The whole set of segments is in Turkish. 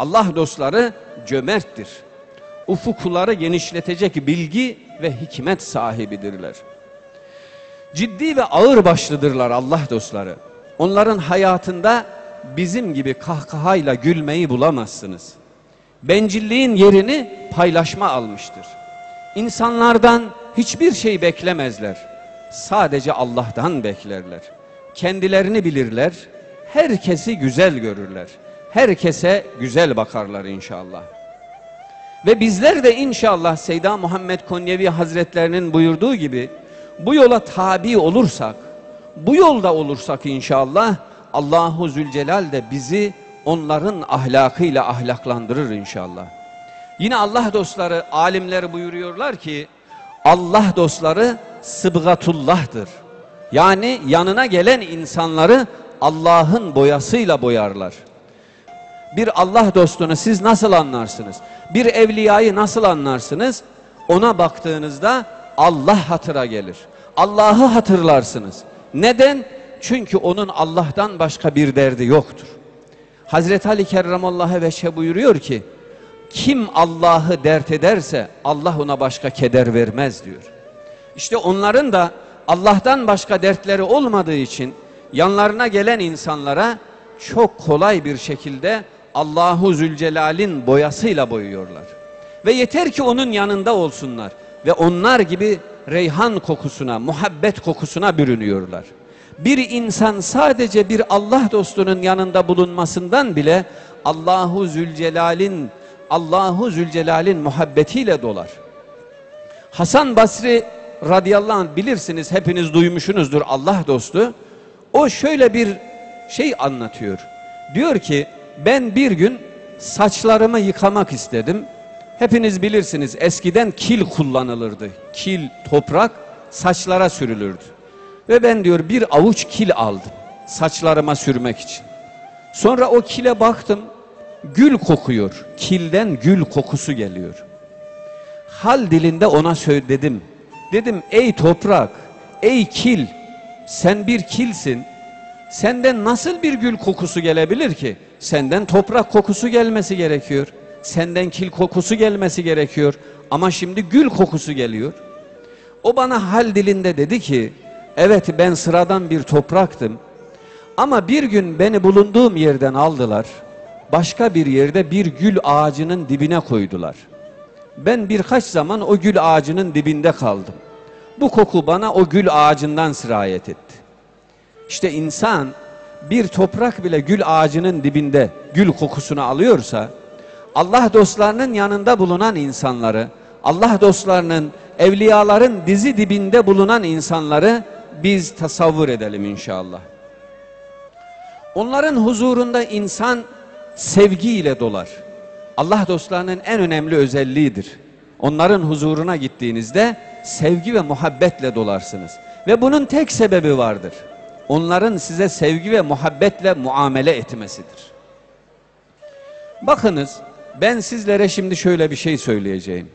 Allah dostları cömerttir. Ufukları genişletecek bilgi ve hikmet sahibidirler. Ciddi ve ağır başlıdırlar Allah dostları. Onların hayatında bizim gibi kahkahayla gülmeyi bulamazsınız. Bencilliğin yerini paylaşma almıştır. İnsanlardan hiçbir şey beklemezler. Sadece Allah'tan beklerler. Kendilerini bilirler. Herkesi güzel görürler. Herkese güzel bakarlar inşallah. Ve bizler de inşallah Seyda Muhammed Konyevi Hazretlerinin buyurduğu gibi bu yola tabi olursak, bu yolda olursak inşallah Allahu Zülcelal de bizi onların ahlakıyla ahlaklandırır inşallah. Yine Allah dostları, alimler buyuruyorlar ki Allah dostları sıbgatullah'tır. Yani yanına gelen insanları Allah'ın boyasıyla boyarlar. Bir Allah dostunu siz nasıl anlarsınız? Bir evliyayı nasıl anlarsınız? Ona baktığınızda Allah hatıra gelir. Allah'ı hatırlarsınız. Neden? Çünkü onun Allah'tan başka bir derdi yoktur. Hazreti Ali Kerramallahu Veşhe buyuruyor ki, kim Allah'ı dert ederse Allah ona başka keder vermez diyor. İşte onların da Allah'tan başka dertleri olmadığı için yanlarına gelen insanlara çok kolay bir şekilde Allahu Zülcelal'in boyasıyla boyuyorlar. Ve yeter ki onun yanında olsunlar ve onlar gibi reyhan kokusuna, muhabbet kokusuna bürünüyorlar. Bir insan sadece bir Allah dostunun yanında bulunmasından bile Allahu Zülcelal'in Allahu Zülcelal'in muhabbetiyle dolar. Hasan Basri radıyallahu anh bilirsiniz hepiniz duymuşsunuzdur Allah dostu. O şöyle bir şey anlatıyor. Diyor ki ben bir gün saçlarımı yıkamak istedim. Hepiniz bilirsiniz eskiden kil kullanılırdı. Kil, toprak saçlara sürülürdü. Ve ben diyor bir avuç kil aldım saçlarıma sürmek için. Sonra o kile baktım gül kokuyor. Kilden gül kokusu geliyor. Hal dilinde ona söyledim. Dedim ey toprak, ey kil sen bir kilsin. Senden nasıl bir gül kokusu gelebilir ki? Senden toprak kokusu gelmesi gerekiyor. Senden kil kokusu gelmesi gerekiyor. Ama şimdi gül kokusu geliyor. O bana hal dilinde dedi ki, evet ben sıradan bir topraktım. Ama bir gün beni bulunduğum yerden aldılar. Başka bir yerde bir gül ağacının dibine koydular. Ben birkaç zaman o gül ağacının dibinde kaldım. Bu koku bana o gül ağacından sirayet etti. İşte insan bir toprak bile gül ağacının dibinde gül kokusunu alıyorsa Allah dostlarının yanında bulunan insanları, Allah dostlarının, evliyaların dizi dibinde bulunan insanları biz tasavvur edelim inşallah. Onların huzurunda insan sevgiyle dolar. Allah dostlarının en önemli özelliğidir. Onların huzuruna gittiğinizde sevgi ve muhabbetle dolarsınız. Ve bunun tek sebebi vardır. Onların size sevgi ve muhabbetle muamele etmesidir. Bakınız ben sizlere şimdi şöyle bir şey söyleyeceğim.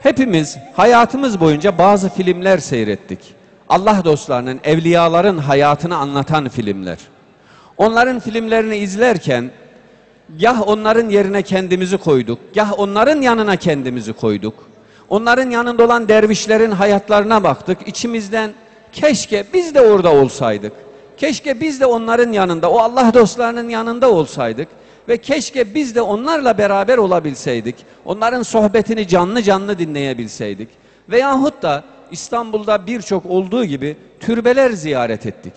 Hepimiz hayatımız boyunca bazı filmler seyrettik. Allah dostlarının, evliyaların hayatını anlatan filmler. Onların filmlerini izlerken Gah onların yerine kendimizi koyduk, gah onların yanına kendimizi koyduk. Onların yanında olan dervişlerin hayatlarına baktık. İçimizden keşke biz de orada olsaydık. Keşke biz de onların yanında, o Allah dostlarının yanında olsaydık. Ve keşke biz de onlarla beraber olabilseydik. Onların sohbetini canlı canlı dinleyebilseydik. Veyahut da İstanbul'da birçok olduğu gibi türbeler ziyaret ettik.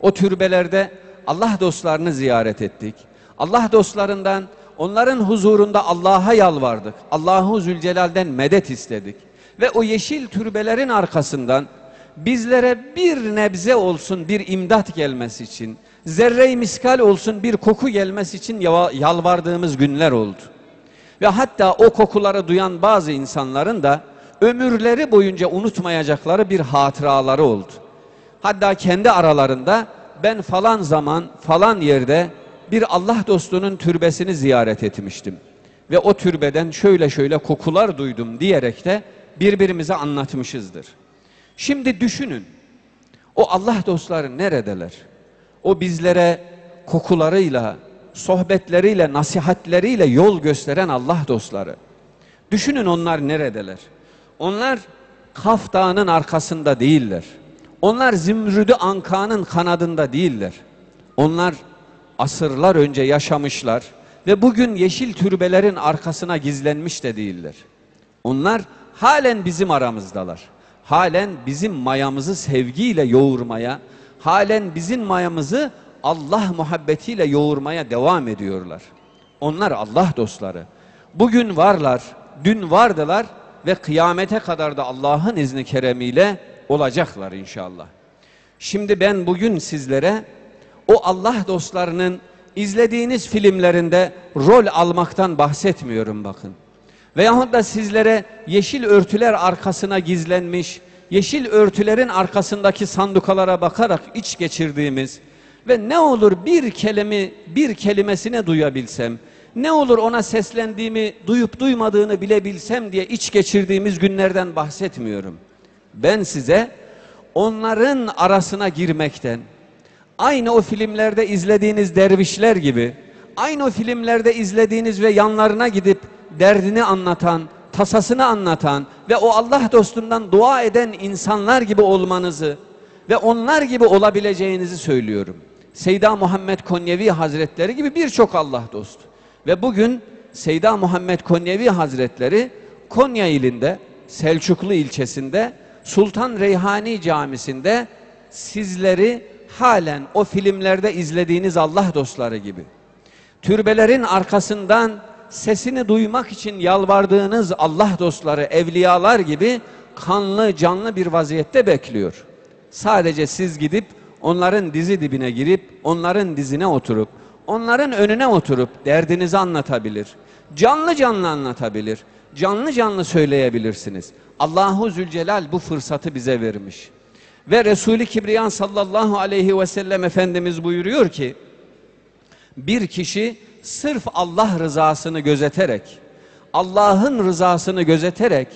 O türbelerde Allah dostlarını ziyaret ettik. Allah dostlarından onların huzurunda Allah'a yalvardık. Allahu Zülcelal'den medet istedik. Ve o yeşil türbelerin arkasından bizlere bir nebze olsun bir imdat gelmesi için, zerre-i miskal olsun bir koku gelmesi için yalvardığımız günler oldu. Ve hatta o kokuları duyan bazı insanların da ömürleri boyunca unutmayacakları bir hatıraları oldu. Hatta kendi aralarında ben falan zaman falan yerde bir Allah dostunun türbesini ziyaret etmiştim. Ve o türbeden şöyle şöyle kokular duydum diyerek de birbirimize anlatmışızdır. Şimdi düşünün. O Allah dostları neredeler? O bizlere kokularıyla, sohbetleriyle, nasihatleriyle yol gösteren Allah dostları. Düşünün onlar neredeler? Onlar Kaf Dağı'nın arkasında değiller. Onlar Zümrüdü Anka'nın kanadında değiller. Onlar asırlar önce yaşamışlar ve bugün yeşil türbelerin arkasına gizlenmiş de değiller. Onlar halen bizim aramızdalar. Halen bizim mayamızı sevgiyle yoğurmaya, halen bizim mayamızı Allah muhabbetiyle yoğurmaya devam ediyorlar. Onlar Allah dostları. Bugün varlar, dün vardılar ve kıyamete kadar da Allah'ın izni keremiyle olacaklar inşallah. Şimdi ben bugün sizlere o Allah dostlarının izlediğiniz filmlerinde rol almaktan bahsetmiyorum bakın. Veyahut da sizlere yeşil örtüler arkasına gizlenmiş, yeşil örtülerin arkasındaki sandukalara bakarak iç geçirdiğimiz ve ne olur bir kelime bir kelimesine duyabilsem, ne olur ona seslendiğimi duyup duymadığını bilebilsem diye iç geçirdiğimiz günlerden bahsetmiyorum. Ben size onların arasına girmekten, aynı o filmlerde izlediğiniz dervişler gibi, aynı o filmlerde izlediğiniz ve yanlarına gidip derdini anlatan, tasasını anlatan ve o Allah dostundan dua eden insanlar gibi olmanızı ve onlar gibi olabileceğinizi söylüyorum. Seyda Muhammed Konyevi Hazretleri gibi birçok Allah dostu. Ve bugün Seyda Muhammed Konyevi Hazretleri Konya ilinde, Selçuklu ilçesinde, Sultan Reyhani Camisi'nde sizleri halen o filmlerde izlediğiniz Allah dostları gibi, türbelerin arkasından sesini duymak için yalvardığınız Allah dostları, evliyalar gibi kanlı canlı bir vaziyette bekliyor. Sadece siz gidip onların dizi dibine girip onların dizine oturup onların önüne oturup derdinizi anlatabilir. Canlı canlı anlatabilir. Canlı canlı söyleyebilirsiniz. Allahu Zülcelal bu fırsatı bize vermiş. Ve Resulü Kibriyan sallallahu aleyhi ve sellem Efendimiz buyuruyor ki bir kişi sırf Allah rızasını gözeterek Allah'ın rızasını gözeterek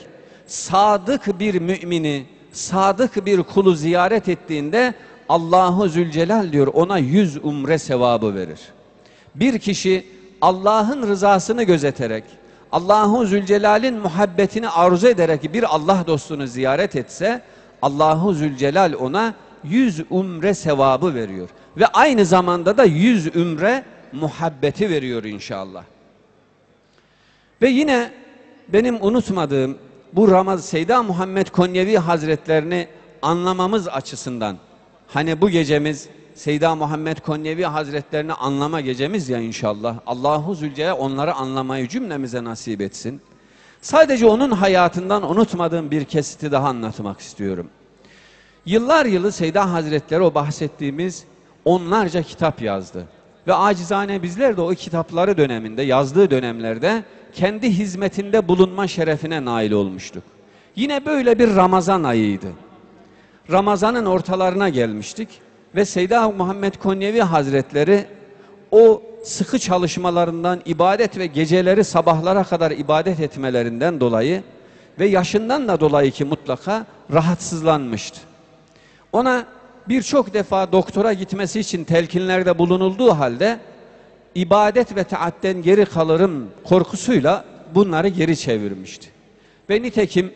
sadık bir mümini, sadık bir kulu ziyaret ettiğinde Allahu Zülcelal diyor ona yüz umre sevabı verir. Bir kişi Allah'ın rızasını gözeterek, Allahu Zülcelal'in muhabbetini arzu ederek bir Allah dostunu ziyaret etse, Allahu Zülcelal ona yüz umre sevabı veriyor. Ve aynı zamanda da yüz umre muhabbeti veriyor inşallah. Ve yine benim unutmadığım bu Ramaz Seyda Muhammed Konyevi Hazretlerini anlamamız açısından hani bu gecemiz Seyda Muhammed Konyevi Hazretlerini anlama gecemiz ya inşallah. Allahu Zülcelal onları anlamayı cümlemize nasip etsin. Sadece onun hayatından unutmadığım bir kesiti daha anlatmak istiyorum. Yıllar yılı Seyda Hazretleri o bahsettiğimiz onlarca kitap yazdı. Ve acizane bizler de o kitapları döneminde, yazdığı dönemlerde kendi hizmetinde bulunma şerefine nail olmuştuk. Yine böyle bir Ramazan ayıydı. Ramazan'ın ortalarına gelmiştik ve Seyda Muhammed Konyevi Hazretleri o sıkı çalışmalarından, ibadet ve geceleri sabahlara kadar ibadet etmelerinden dolayı ve yaşından da dolayı ki mutlaka rahatsızlanmıştı. Ona birçok defa doktora gitmesi için telkinlerde bulunulduğu halde ibadet ve taatten geri kalırım korkusuyla bunları geri çevirmişti. Ve nitekim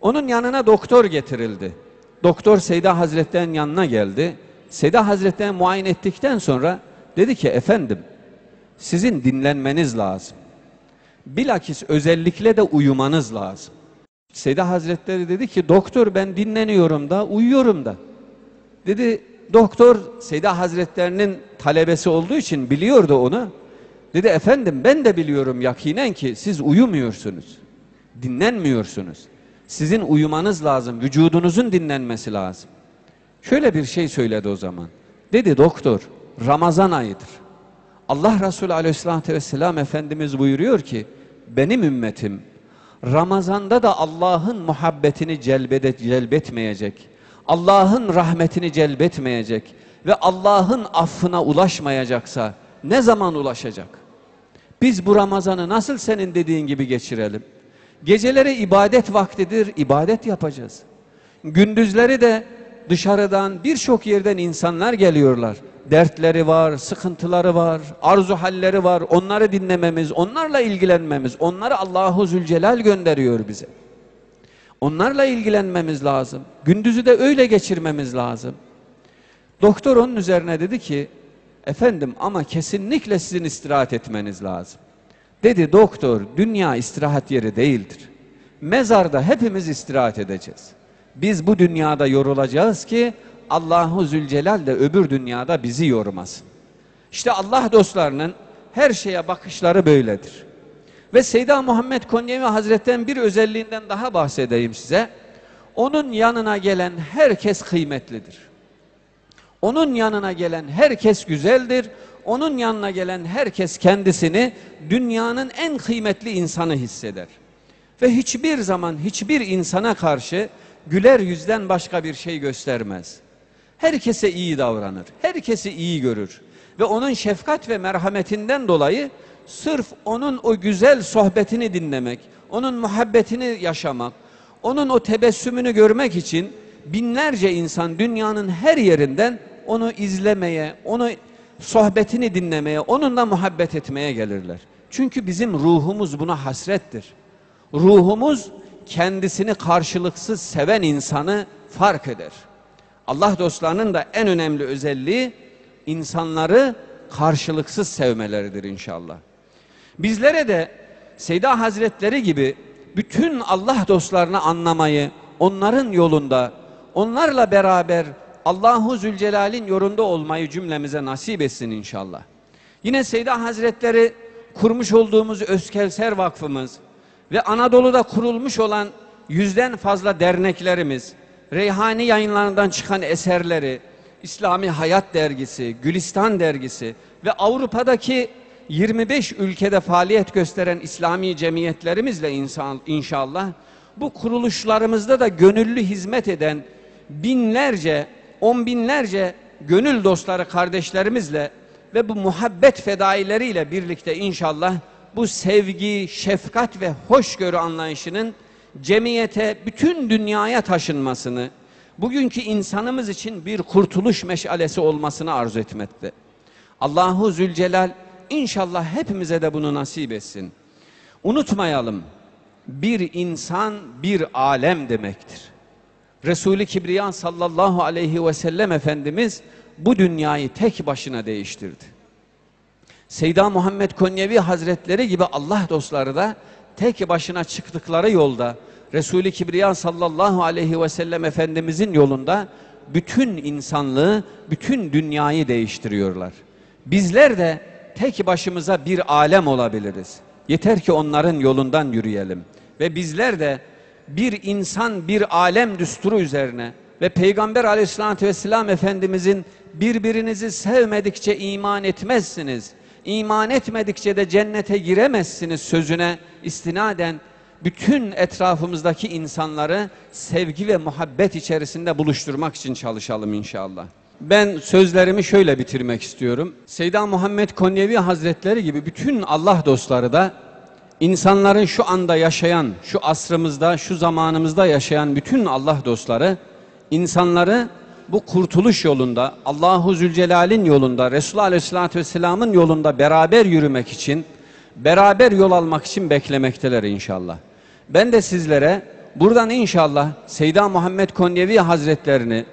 onun yanına doktor getirildi. Doktor Seyda Hazretleri'nin yanına geldi. Seyda Hazretleri muayene ettikten sonra dedi ki efendim sizin dinlenmeniz lazım. Bilakis özellikle de uyumanız lazım. Seyda Hazretleri dedi ki doktor ben dinleniyorum da uyuyorum da. Dedi doktor Seyda Hazretlerinin talebesi olduğu için biliyordu onu. Dedi efendim ben de biliyorum yakinen ki siz uyumuyorsunuz. Dinlenmiyorsunuz. Sizin uyumanız lazım. Vücudunuzun dinlenmesi lazım. Şöyle bir şey söyledi o zaman. Dedi doktor Ramazan ayıdır. Allah Resulü Aleyhisselatü Vesselam Efendimiz buyuruyor ki benim ümmetim Ramazanda da Allah'ın muhabbetini celbede, celbetmeyecek Allah'ın rahmetini celbetmeyecek ve Allah'ın affına ulaşmayacaksa ne zaman ulaşacak? Biz bu Ramazan'ı nasıl senin dediğin gibi geçirelim? Geceleri ibadet vaktidir, ibadet yapacağız. Gündüzleri de dışarıdan birçok yerden insanlar geliyorlar. dertleri var, sıkıntıları var, arzu halleri var. Onları dinlememiz, onlarla ilgilenmemiz, onları Allahu Zülcelal gönderiyor bize. Onlarla ilgilenmemiz lazım. Gündüzü de öyle geçirmemiz lazım. Doktor onun üzerine dedi ki, efendim ama kesinlikle sizin istirahat etmeniz lazım. Dedi doktor, dünya istirahat yeri değildir. Mezarda hepimiz istirahat edeceğiz. Biz bu dünyada yorulacağız ki Allahu Zülcelal de öbür dünyada bizi yormasın. İşte Allah dostlarının her şeye bakışları böyledir. Ve Seyda Muhammed Konyevi Hazretleri'nin bir özelliğinden daha bahsedeyim size. Onun yanına gelen herkes kıymetlidir. Onun yanına gelen herkes güzeldir. Onun yanına gelen herkes kendisini dünyanın en kıymetli insanı hisseder. Ve hiçbir zaman hiçbir insana karşı güler yüzden başka bir şey göstermez. Herkese iyi davranır. Herkesi iyi görür. Ve onun şefkat ve merhametinden dolayı sırf onun o güzel sohbetini dinlemek, onun muhabbetini yaşamak, onun o tebessümünü görmek için binlerce insan dünyanın her yerinden onu izlemeye, onu sohbetini dinlemeye, onunla muhabbet etmeye gelirler. Çünkü bizim ruhumuz buna hasrettir. Ruhumuz kendisini karşılıksız seven insanı fark eder. Allah dostlarının da en önemli özelliği insanları karşılıksız sevmeleridir inşallah. Bizlere de Seyda Hazretleri gibi bütün Allah dostlarını anlamayı, onların yolunda, onlarla beraber Allahu Zülcelal'in yolunda olmayı cümlemize nasip etsin inşallah. Yine Seyda Hazretleri kurmuş olduğumuz Özkevser Vakfımız ve Anadolu'da kurulmuş olan yüzden fazla derneklerimiz, Reyhani yayınlarından çıkan eserleri, İslami Hayat Dergisi, Gülistan Dergisi ve Avrupa'daki 25 ülkede faaliyet gösteren İslami cemiyetlerimizle insan, inşallah bu kuruluşlarımızda da gönüllü hizmet eden binlerce, on binlerce gönül dostları kardeşlerimizle ve bu muhabbet fedaileriyle birlikte inşallah bu sevgi, şefkat ve hoşgörü anlayışının cemiyete, bütün dünyaya taşınmasını, bugünkü insanımız için bir kurtuluş meşalesi olmasını arzu etmekte. Allahu Zülcelal inşallah hepimize de bunu nasip etsin. Unutmayalım, bir insan bir alem demektir. Resulü Kibriya sallallahu aleyhi ve sellem Efendimiz bu dünyayı tek başına değiştirdi. Seyda Muhammed Konyevi Hazretleri gibi Allah dostları da tek başına çıktıkları yolda Resulü Kibriya sallallahu aleyhi ve sellem Efendimizin yolunda bütün insanlığı, bütün dünyayı değiştiriyorlar. Bizler de tek başımıza bir alem olabiliriz. Yeter ki onların yolundan yürüyelim. Ve bizler de bir insan bir alem düsturu üzerine ve Peygamber aleyhissalatü vesselam Efendimizin birbirinizi sevmedikçe iman etmezsiniz. İman etmedikçe de cennete giremezsiniz sözüne istinaden bütün etrafımızdaki insanları sevgi ve muhabbet içerisinde buluşturmak için çalışalım inşallah. Ben sözlerimi şöyle bitirmek istiyorum. Seyda Muhammed Konyevi Hazretleri gibi bütün Allah dostları da insanların şu anda yaşayan, şu asrımızda, şu zamanımızda yaşayan bütün Allah dostları insanları bu kurtuluş yolunda, Allahu Zülcelal'in yolunda, Resulullah Aleyhisselatü Vesselam'ın yolunda beraber yürümek için, beraber yol almak için beklemekteler inşallah. Ben de sizlere buradan inşallah Seyda Muhammed Konyevi Hazretlerini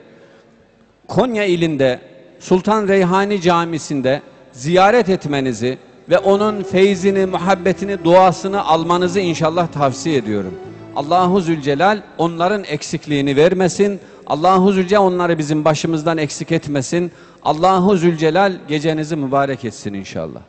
Konya ilinde Sultan Reyhani Camisi'nde ziyaret etmenizi ve onun feyzini, muhabbetini, duasını almanızı inşallah tavsiye ediyorum. Allahu Zülcelal onların eksikliğini vermesin. Allahu Zülcelal onları bizim başımızdan eksik etmesin. Allahu Zülcelal gecenizi mübarek etsin inşallah.